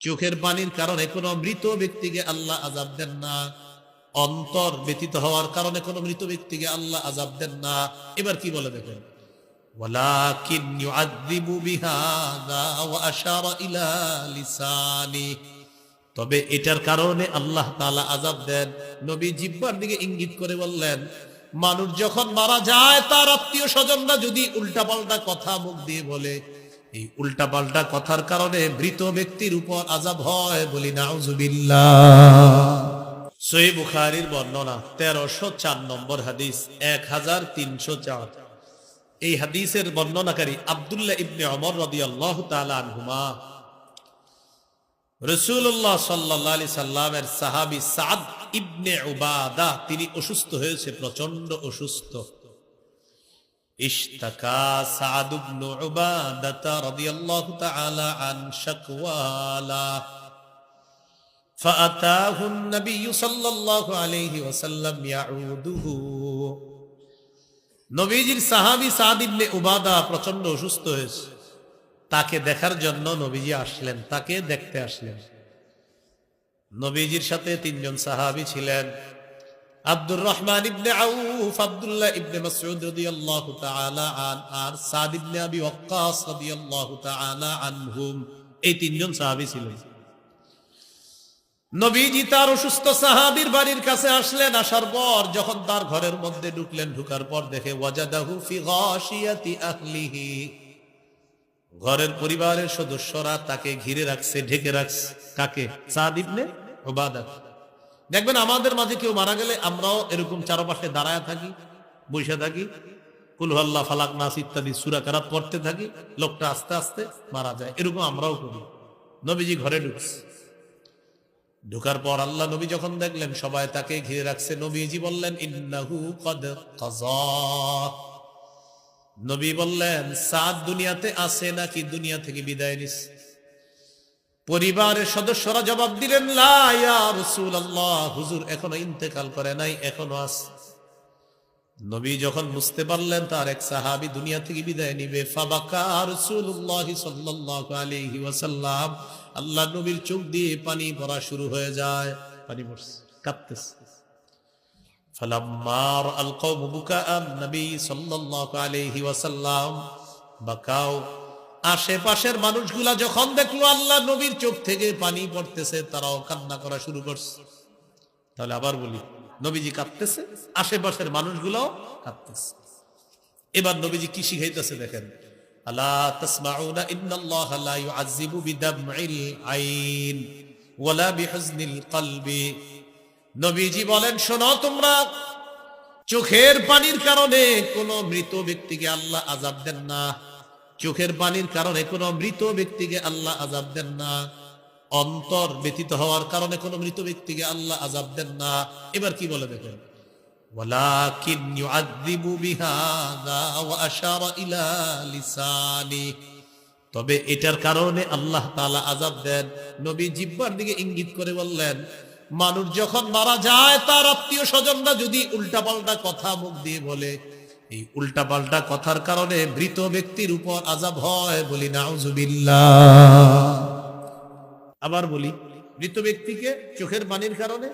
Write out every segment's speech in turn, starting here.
চোখের পানির কারণে কোনো মৃত ব্যক্তিকে আল্লাহ আজাব দেন না। অন্তর ব্যতীত হওয়ার কারণে কোনো মৃত ব্যক্তিকে আল্লাহ আজাব দেন না। এবার কি বলে দেখেন? তবে এটার কারণে আল্লাহ তালা আজাব দেন। নবী জিব্বার দিকে ইঙ্গিত করে বললেন, মানুষ যখন মারা যায়, তার আত্মীয় স্বজনরা যদি উল্টাপাল্টা কথা মুখ দিয়ে বলে এই উল্টাপাল্টা কথার কারণে মৃত ব্যক্তির উপর আজাব হয় বলি বুখারীর বর্ণনা তেরোশো চার নম্বর হাদিস, এক হাজার তিনশো চার। এই হাদিসের বর্ণনাকারী আব্দুল্লাহ ইবনে অমর রাদিয়াল্লাহু তাআলা আনহুমা রসুল্লাহ সাল্লাহ আলি সাল্লামের সাহাবি সাদ ইবনে উবাদা, তিনি অসুস্থ হয়েছে প্রচণ্ড অসুস্থ। ইশতাকা সাদ ইবনে উবাদা রাদিয়াল্লাহু তাআলা আন শাকওয়ালা فأتاه النبي صلى الله عليه وسلم يعوده নবীজির সাহাবি সাদ ইবনে উবাদা প্রচন্ড অসুস্থ হয়েছে তাকে দেখার জন্য নবীজি আসলেন তাকে দেখতে আসলেন নবীজির সাথে তিনজন সাহাবি ছিলেন আব্দুর রহমান ইবনে আউফ, আব্দুল্লাহ ইবনে মাসউদ রাদিয়াল্লাহু তাআলা আন, আর সাদ ইবনে আবি ওয়াক্কাস রাদিয়াল্লাহু তাআলা আনহুম। এই তিনজন সাহাবি ছিলেন নবীজি তার অসুস্থ সাহাবীর বাড়ির কাছে আসলেন, আসার পর যখন তার ঘরের মধ্যে ঢুকলেন, ঢুকার পর দেখে, ওয়াজাদাহু ফি গাশিয়াতি আহলিহি। ঘরের পরিবারের সদস্যরা তাকে ঘিরে রাখছে, ঢেকে রাখছে। কাকে? সাদ ইবনে উবাদা। দেখবেন আমাদের মাঝে কেউ মারা গেলে আমরাও এরকম চারপাশে দাঁড়ায় থাকি, বসে থাকি। কুলহল্লা ফালাক নাস ইত্যাদি সুরা কারাত থাকি, লোকটা আস্তে আস্তে মারা যায়। এরকম আমরাও করি। নবীজি ঘরে ঢুকছে। ঢুকার পর আল্লাহ নবী যখন দেখলেন, সবাই তাকে ঘিরে রাখছে। নবীজি বললেন, ইন্নাহু কদ নবী বললেন, সাদ দুনিয়াতে আছে নাকি দুনিয়া থেকে বিদায় নিস পরিবারের সদস্যরা জবাব দিলেন রসুল আল্লাহ হুজুর এখনও ইন্তেকাল করে নাই, এখনও আস নবী যখন বুঝতে পারলেন, তার এক সাহাবি দুনিয়া থেকে বিদায় নিবে। আল্লাহ নবীর চোখ দিয়ে পানি পড়া শুরু হয়ে যায়। পানি পড়ছে কাঁদতেছে নবী সাল্লাল্লাহু আলাইহি ওয়াসাল্লাম। বাকাও আশেপাশের মানুষগুলা যখন দেখল আল্লাহ নবীর চোখ থেকে পানি পড়তেছে, তারাও কান্না করা শুরু করছে। তাহলে আবার বলি, নবীজি কাঁদতেছে, আশেপাশের মানুষগুলাও কাঁদতেছে। এবার নবীজি কি শিখাইতেছে দেখেন আইন নবীজি বলেন, শোনো তোমরা, চোখের পানির কারণে কোন মৃত ব্যক্তিকে আল্লাহ আজাব দেন না। চোখের পানির কারণে কোনো মৃত ব্যক্তিকে আল্লাহ আজাব দেন না। অন্তর ব্যতীত হওয়ার কারণে কোনো মৃত ব্যক্তিকে আল্লাহ আজাব দেন না। এবার কি বলে দেখেন? তবে এটার কারণে আল্লাহ তালা আজাব দেন। নবী জিব্বার দিকে ইঙ্গিত করে বললেন, মানুষ যখন মারা যায়, তার আত্মীয় স্বজনরা যদি উল্টা পাল্টা কথা মুখ দিয়ে বলে এই উল্টাপাল্টা কথার কারণে মৃত ব্যক্তির উপর আজাব হয় বলি, নাউজুবিল্লাহ। আবার বলি, মৃত ব্যক্তিকে চোখের পানির কারণে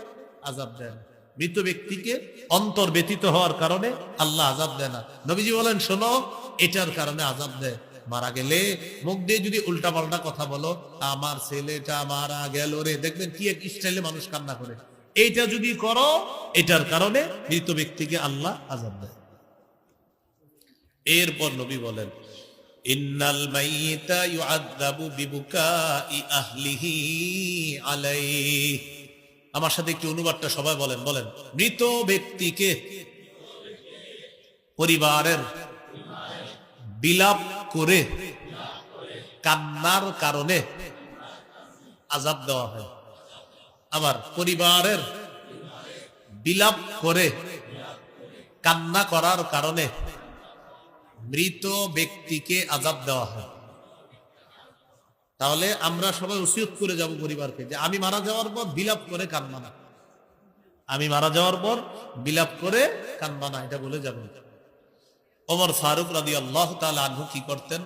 আজাব দেন মৃত ব্যক্তিকে অন্তর ব্যতীত হওয়ার কারণে আল্লাহ আজাব দেয় না। নবীজি বলেন, শোনো, এটার কারণে আজাব দেয়। মারা গেলে মুখ দিয়ে যদি উল্টা পাল্টা কথা বলো, আমার ছেলেটা মারা গেল রে। দেখবেন কি এক স্টাইলে মানুষ কান্না করে। এইটা যদি করো, এটার কারণে মৃত ব্যক্তিকে আল্লাহ আজাব দেয়। এরপর নবী বলেন, ইন্নাল মাইয়িতা ইউআযাবু বিবুকাই আহলিহি আলাইহি। আমার সাথে একটু অনুবাদটা সবাই বলেন বলেন, মৃত ব্যক্তিকে পরিবারের বিলাপ করে কান্নার কারণে আজাব দেওয়া হয়। আবার পরিবারের বিলাপ করে কান্না করার কারণে মৃত ব্যক্তিকে আজাব দেওয়া হয় তাহলে আমরা সবাই উসিয়ত করে যাব পরিবারকে যে আমি মারা যাওয়ার পর বিলাপ করে কান্না না আমি মারা যাওয়ার পর বিলাপ করে কান্না না এটা বলে যাব ওমর ফারুক রাদি আল্লাহ তাআলা আনহু কি করতেন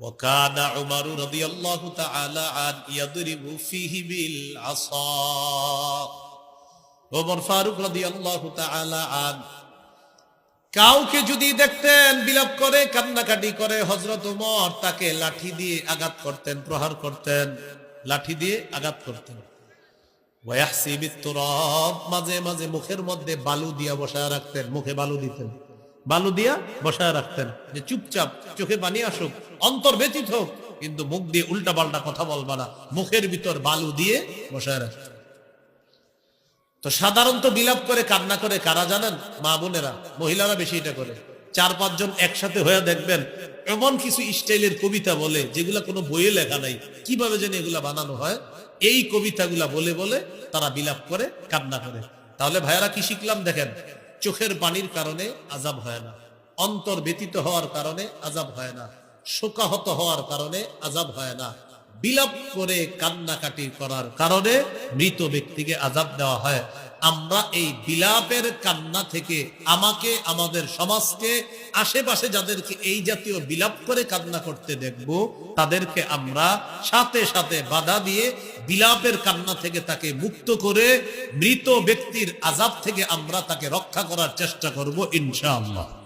وكان عمر رضي الله تعالى عنه يضرب فيه بالعصا ওমর ফারুক রাদিয়াল্লাহু তাআলা আন কাউকে যদি দেখতেন, বিলাপ করে, কান্নাকাটি করে, হযরত ওমর তাকে লাঠি দিয়ে আঘাত করতেন, প্রহার করতেন, লাঠি দিয়ে আঘাত করতেন। মাঝে মাঝে মুখের মধ্যে বালু দিয়া বসায় রাখতেন, মুখে বালু দিতেন। বালু দিয়া বসায় রাখতেন, যে চুপচাপ চোখে পানি আসুক, অন্তর ব্যতীত হোক, কিন্তু মুখ দিয়ে উল্টা পাল্টা কথা বলবা না, মুখের ভিতর বালু দিয়ে বসায় রাখতেন। তো সাধারণত বিলাপ করে, কান্না করে কারা জানেন? মা বোনেরা, মহিলারা বেশি এটা করে। চার পাঁচজন একসাথে হয়ে দেখবেন, এমন কিছু স্টাইলের কবিতা বলে, যেগুলা কোনো বইয়ে লেখা নাই। কীভাবে যেন এগুলা বানানো হয়? এই কবিতাগুলা বলে বলে তারা বিলাপ করে, কান্না করে। তাহলে ভাইয়ারা কি শিখলাম দেখেন? চোখের পানির কারণে আজাব হয় না। অন্তর ব্যতীত হওয়ার কারণে আজাব হয় না। শোকাহত হওয়ার কারণে আজাব হয় না। বিলাপ করে কান্নাকাটি করার কারণে মৃত ব্যক্তিকে আজাব দেওয়া হয়। আমরা এই বিলাপের কান্না থেকে আমাকে, আমাদের সমাজকে, আশেপাশে যাদেরকে এই জাতীয় বিলাপ করে কান্না করতে দেখব, তাদেরকে আমরা সাথে সাথে বাধা দিয়ে বিলাপের কান্না থেকে তাকে মুক্ত করে মৃত ব্যক্তির আজাব থেকে আমরা তাকে রক্ষা করার চেষ্টা করব ইনশাআল্লাহ।